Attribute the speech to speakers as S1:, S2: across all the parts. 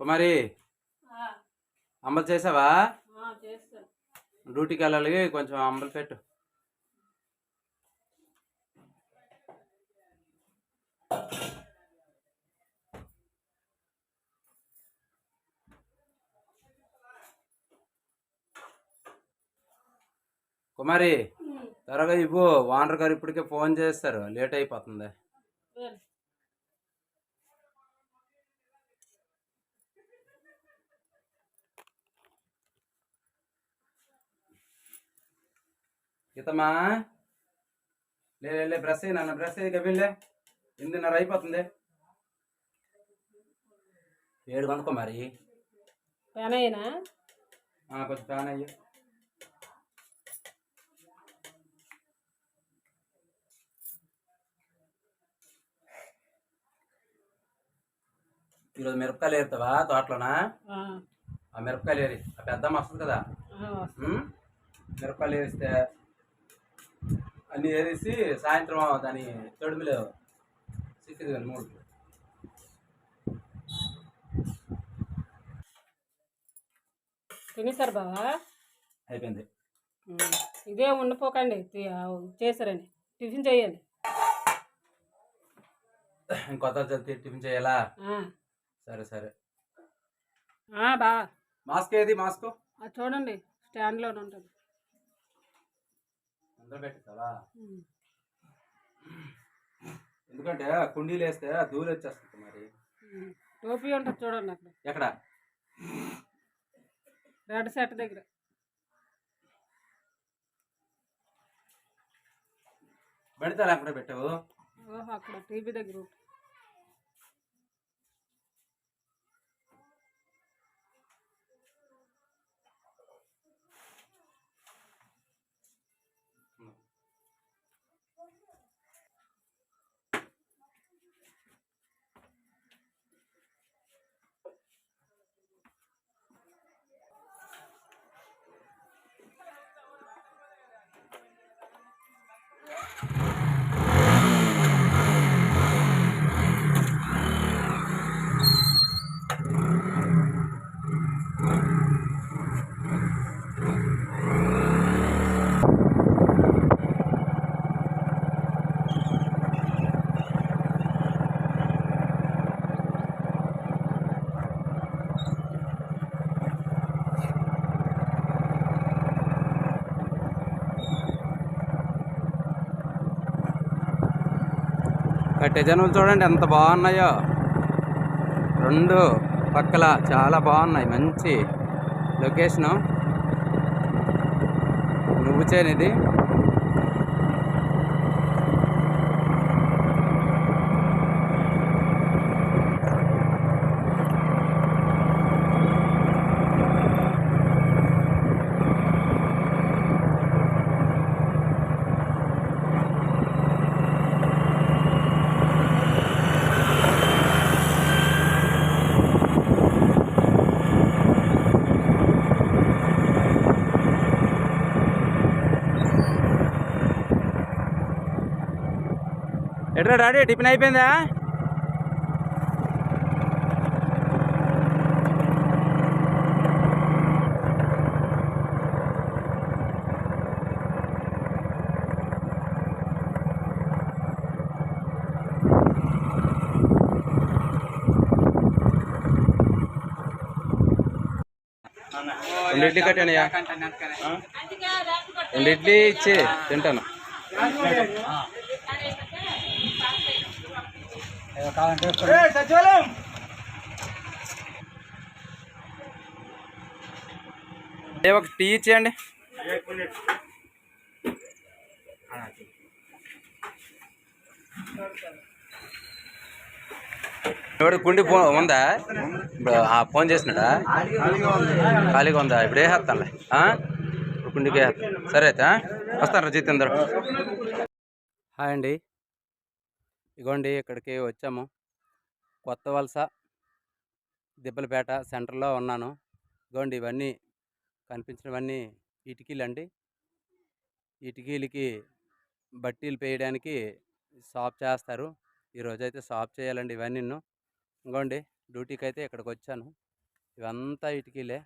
S1: కుమారి అంబలు చేసావా? డ్యూటీకి వెళ్ళాలి కొంచెం అంబలు పెట్టు. కుమారి త్వరగా ఇవ్వు. ఓనర్ గారు ఇప్పటికే ఫోన్ చేస్తారు లేట్ అయిపోతుంది. గీతమ్మా? లే లే, బ్రష్ అయ్యి నాన్న బ్రష్ అయ్యి గబిల్లే ఎనిమిదిన్నర అయిపోతుంది? ఏడు వందకో మరి?
S2: అయినా
S1: ఆ, కొంచెం ఫ్యాన్ అయ్యి. ఈరోజు మిరపకాయలు ఏరుతావా తోటలోనా? ఆ. మిరపకాయలు ఏరి. ఆ పెద్దమ్మ వస్తుంది కదా? మిరపకాయలు వేస్తే అన్నీ వేసి సాయంత్రం దాని తొడిమిలో సిక్కిది కానీ మూడు.
S2: తినేసారు బావా?
S1: అయిపోయింది.
S2: ఇదే ఉండిపోకండి చేశారండి టిఫిన్ చేయండి.
S1: ఇంకొత్త జల్దీ టిఫిన్ చేయాలా. సరే సరే.
S2: బా.
S1: మాస్క్ ఏది? మాస్క్?
S2: చూడండి స్టాండ్లోనే ఉంటుంది.
S1: పెట్టేస్తావా
S2: ఉమ్.
S1: ఎందుకంటే కుండీలు వేస్తే ధూళి వచ్చేస్తుంది మరి.
S2: టోపీ ఉంటుంది చూడండి అక్కడ.
S1: ఎక్కడ?
S2: రెడ్ సెట్ దగ్గర.
S1: పెడతా అక్కడ పెట్టావు
S2: ఓహో అక్కడ టీవీ దగ్గర
S1: డిజైన్లు చూడండి ఎంత బాగున్నాయో. రెండు పక్కల చాలా బాగున్నాయి మంచి లొకేషను నువ్వు చేయనిది. ఎట్రా డాడీ టిఫిన్ అయిపోయిందా? రెండు ఇడ్లీ కట్టానయ్యా. రెండు ఇడ్లీ ఇచ్చి తింటాను. ఏ ఒక టీ ఇచ్చేయండి. ఎవడు కుండి ఫోన్ ఉందా? ఇప్పుడు ఆ ఫోన్ చేసినాడా? ఖాళీగా ఉందా? ఇప్పుడు వేసేస్తానులే ఆ? ఇప్పుడు కుండికి సరే అయితే? వస్తాను రా జితేందర్. హాయ్ అండి. ఇగోండి ఇక్కడికి వచ్చాము. కొత్త వలస దిబ్బలపేట సెంటర్లో ఉన్నాను. ఇగోండి ఇవన్నీ కనిపించినవన్నీ ఇటుకీలు అండి ఇటుకీలకి బట్టీలు పేయడానికి షాప్ చేస్తారు. ఈరోజు అయితే షాప్ చేయాలండి ఇవన్నీ ఇగోండి డ్యూటీకి అయితే ఇక్కడికి వచ్చాను ఇవంతా ఇటుకీలే.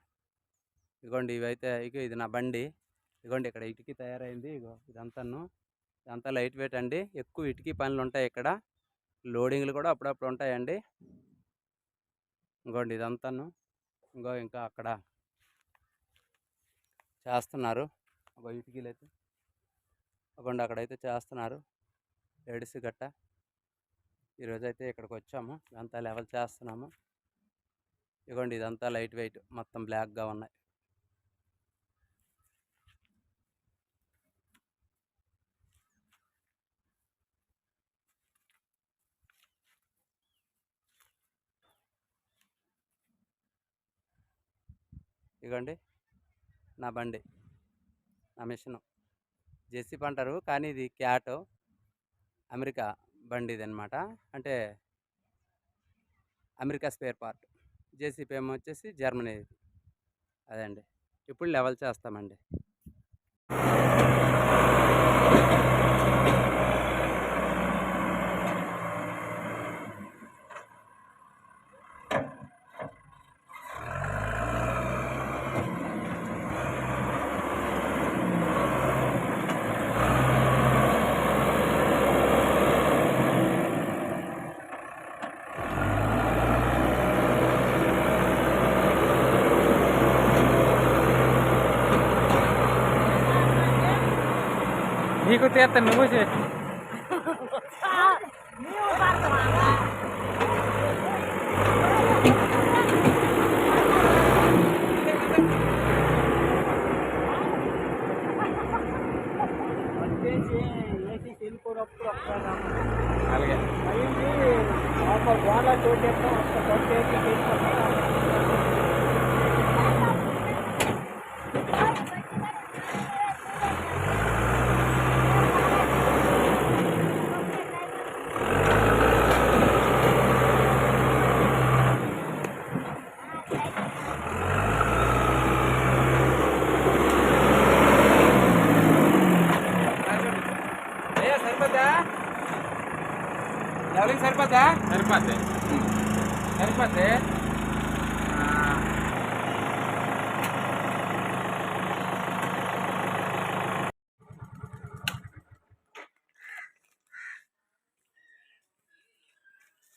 S1: ఇగోండి ఇవైతే ఇక ఇది నా బండి. ఇగోండి ఇక్కడ ఇటుకీ తయారైంది. ఇగో ఇదంతాను. ఇదంతా లైట్ వెయిట్ అండి. ఎక్కువ ఇటుకీ పనులు ఉంటాయి ఇక్కడ. లోడింగ్లు కూడా అప్పుడప్పుడు ఉంటాయండి. ఇంకోండి ఇదంతాను. ఇంకో ఇంకా అక్కడ చేస్తున్నారు. ఒక ఇటుకీలు అయితే అగోండి అక్కడైతే చేస్తున్నారు. లేడీస్ గట్ట. ఈరోజు అయితే ఇక్కడికి వచ్చాము ఇదంతా లెవెల్ చేస్తున్నాము. ఇగోండి ఇదంతా లైట్ వెయిట్ మొత్తం బ్లాక్గా ఉన్నాయి. ఇగోండి నా బండి నా మిషను. జెసిప్ అంటారు కానీ ఇది క్యాట్ అమెరికా బండి ఇది అనమాట అంటే అమెరికా స్పేర్ పార్ట్. జేసీపీ ఏమో వచ్చేసి జర్మనీ అదే అండి ఇప్పుడు లెవెల్ చేస్తామండి.
S3: నీకు తీస్తాను నువ్వు చే అలాగే
S1: అయ్యా సరిపోద్దా లెవెలింగ్ సరిపోద్దా
S3: సరిపోద్ది
S1: సరిపోద్ది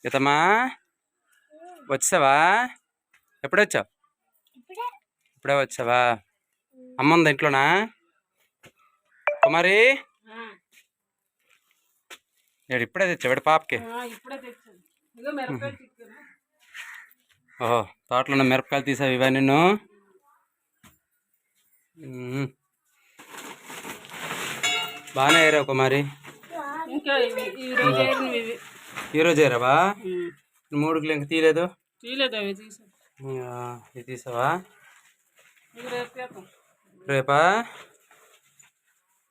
S1: గీతమ్మా వచ్చావా? ఎప్పుడు వచ్చావు? ఇప్పుడే వచ్చావా? అమ్మ ఉందా ఇంట్లోనా? కుమారి? నేను ఇప్పుడే తెచ్చావాడు పాపకి. ఓహో తోటలో ఉన్న మిరపకాయలు తీసావు ఇవా మ్మ్. బాగానే ఏరావు కుమారి ఈరోజు ఏరావా. మూడు కిలో ఇంకా తీయలేదు? ఇది తీసావా.
S2: రేపా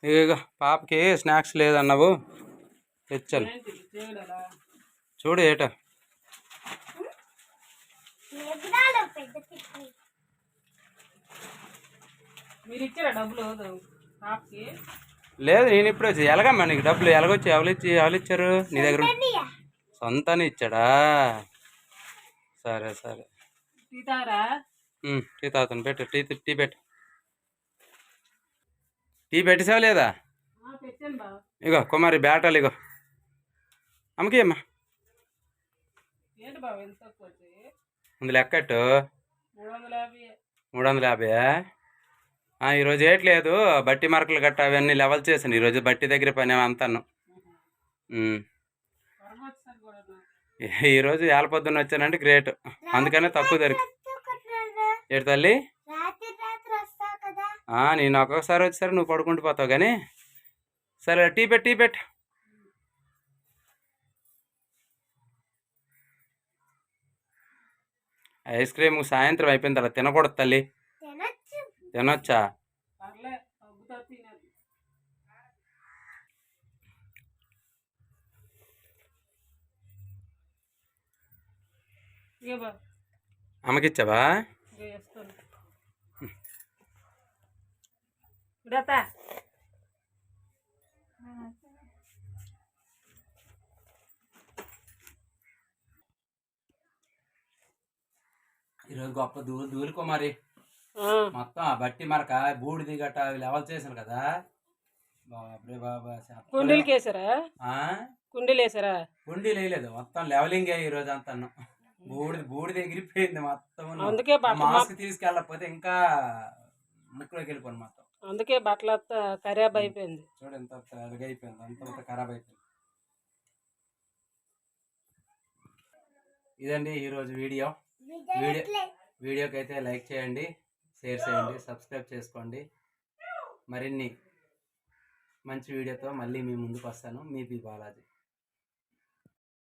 S1: ఇక పాపకి స్నాక్స్ లేదన్నావు. తెచ్చాను
S2: చేయలేదా
S1: చూడు ఏటో. లేదు నేను ఇప్పుడు వచ్చి ఎలాగమ్మా నీకు డబ్బులు. ఎలాగొచ్చి ఎవరు ఇచ్చి ఎవరు ఇచ్చారు? నీ దగ్గర సొంతాన్ని ఇచ్చాడా? సరే సరే. టీ తాగుతాను. పెట్టు టీ టీ పెట్టు. టీ పెట్టేసావు లేదా?
S2: ఆ, తెచ్చాను బా.
S1: ఇగో కుమారి బ్యాటాలు ఇగో. అమ్మకి అమ్మా. లెక్కట్టు
S2: మూడు వందల యాభై.
S1: మూడు వందల యాభై ఈరోజు ఏట్లేదు బట్టి మరకలు గట్ట అవన్నీ లెవెల్ చేశాను. ఈరోజు బట్టి దగ్గర పని అంతాను. ఈరోజు ఏళ్ళ పొద్దున్న వచ్చానంటే గ్రేట్. అందుకనే తక్కువ దొరికి ఏడు తల్లి?
S4: రాత్రి రాత్రి వస్తా కదా.
S1: ఆ, నేను ఒక్కొక్కసారి వచ్చేసరి నువ్వు పడుకుంటూ పోతావు కానీ. సరే టీ పెట్టు టీ పెట్టు. ఐస్ క్రీమ్ సాయంత్రం అయిపోయిన తర్వాత తినకూడదు తల్లి.
S4: తినచ్చు.
S1: అమ్మకిచ్చావా
S2: ఇక వేస్తాను ఇడతా
S1: ఈరోజు గొప్ప దూ దూలుకో మరి మొత్తం ఆ బట్టి మరక బూడిది గట్ట లెవెల్ చేశాను కదా. బాబరే బాబా చెప్పలేం.
S2: కుండీలకి వేసారా
S1: ఆ?
S2: కుండీలు వేసారా
S1: కుండీలు వేయలేదు మొత్తం లెవెలింగ్ ఈ రోజు అంతా బూడిది బూడిది ఎగిరిపోయింది మొత్తం
S2: అందుకే
S1: మాస్క్ తీసుకెళ్ళకపోతే ఇంకా ముక్కులోకి వెళ్ళిపోయింది మొత్తం.
S2: అందుకే బట్టలు అంతా ఖరాబ్ అయిపోయింది.
S1: చూడు ఎంత అయిపోయింది. అంత అంత ఖరాబ్ అయిపోయింది. ఇదండి ఈరోజు వీడియో. వీడియో వీడియోకి అయితే లైక్ చేయండి షేర్ చేయండి సబ్స్క్రైబ్ చేసుకోండి. మరిన్ని మంచి వీడియోతో మళ్ళీ మీ ముందుకు వస్తాను. మీ బి బాలాజీ.